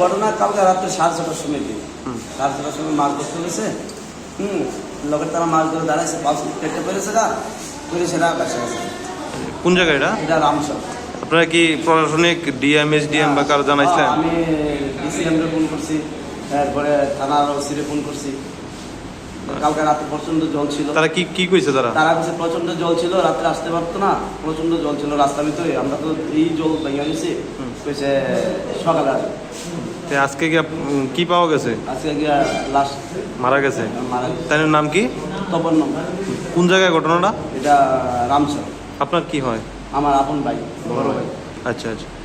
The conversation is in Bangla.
ঘটনা কালকে রাত্রে সাড়ে ছটার সময় দিন। সাড়ে ছটার সময় মাছ ধরতে হয়েছে। হুম লোকের তারা মাছ ধরে দাঁড়াইছে পাঁচ কেটে পেরেছে না করে সেটা কাছে গেছে। কোন জায়গায় এটা? এটা রামসর আপনারা কি প্রশাসনিক ডিএম এসডিএম বা কারও জানাইছিলেন? আমি ডিসিএমরে ফোন করছি তারপরে থানার ওসিরে ফোন করছি। কালকে রাতে প্রচণ্ড জল ছিল। তারা কি কি কইছে তারা? তারা কাছে প্রচণ্ড জল ছিল রাত্রে আসতে পারতো না প্রচণ্ড জল ছিল রাস্তার ভিতরে। আমরা তো এই জল ভেঙে গেছি কইছে সকালে আসবে। আজকে কি আপ- কি পাওয়া গেছে? আজকে গিয়া লাস্ট মারা গেছে? মারা তার নাম কি? তপন কোন জায়গায় ঘটনাটা? এটা রামসর আপনার কি হয়? আমার আপন ভাই বড় ভাই। আচ্ছা আচ্ছা।